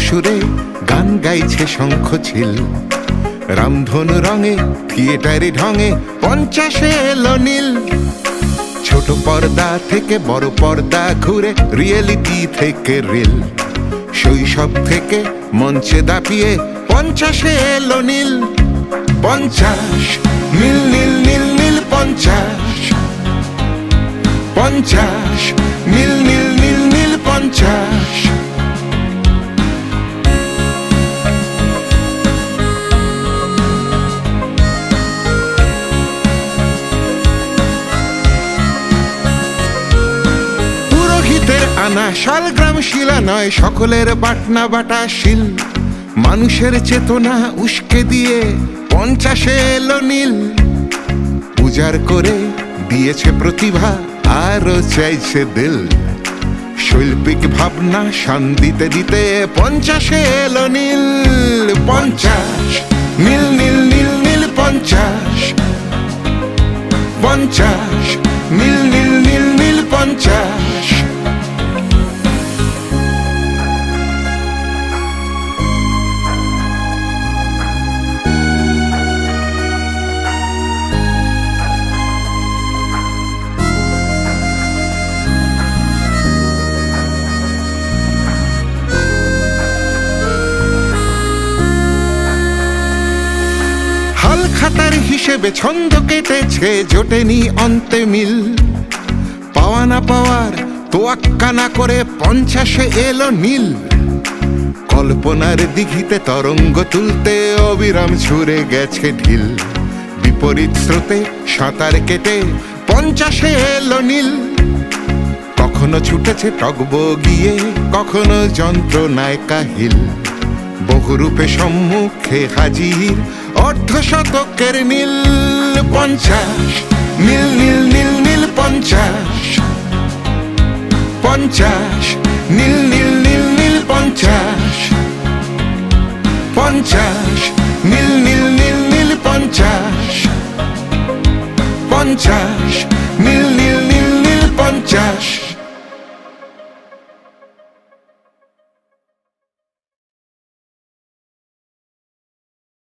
সুরে গান গাইছে শঙ্খ ছিল রামধনু রঙে, থিয়েটারি ঢঙে পঞ্চাশে এলো নীল। ছোট পর্দা থেকে বড় পর্দা ঘুরে রিয়েলিটি থেকে রিল। শৈশব থেকে মঞ্চে দাপিয়ে পঞ্চাশে এলো নীল। পঞ্চাশ, নীল নীল নীল নীল, পঞ্চাশ। পঞ্চাশ। আনা শালগ্রাম শিলা নয়, সকলের বাটনা বাটা শিল। মানুষের চেতনা উস্কে দিয়ে পঞ্চাশে এলো নীল। পূজার করে দিয়েছে প্রতিভা, আরও চাইছে দিল। শৈল্পিক ভাবনা শান দিতে পঞ্চাশে এলো নীল, পঞ্চাশ। নীল নীল নীল নীল, পঞ্চাশ। হিসেবে ছন্দ কেটেছে জোটেনি অন্তে মিল। পাওয়া না পাওয়ার তোয়াক্কা না করে পঞ্চাশে এলো নীল। কল্পনার দিঘিতে তরঙ্গ তুলতে অবিরাম ছুড়ে গেছে ঢিল। বিপরীত স্রোতে সাঁতার কেটে পঞ্চাশে এলো নীল। কখনো ছুটেছে টগব গিয়ে কখনো যন্ত্রণায় কাহিল বহুরূপে সম্মুখে হাজির অর্ধ শতকের নীল পঞ্চাশ, নীল নীল নীল নীল পঞ্চাশ পঞ্চাশ, নীল নীল নীল নীল পঞ্চাশ পঞ্চাশ, নীল নীল নীল নীল পঞ্চাশ পঞ্চাশ, নীল নীল নীল নীল পঞ্চাশ।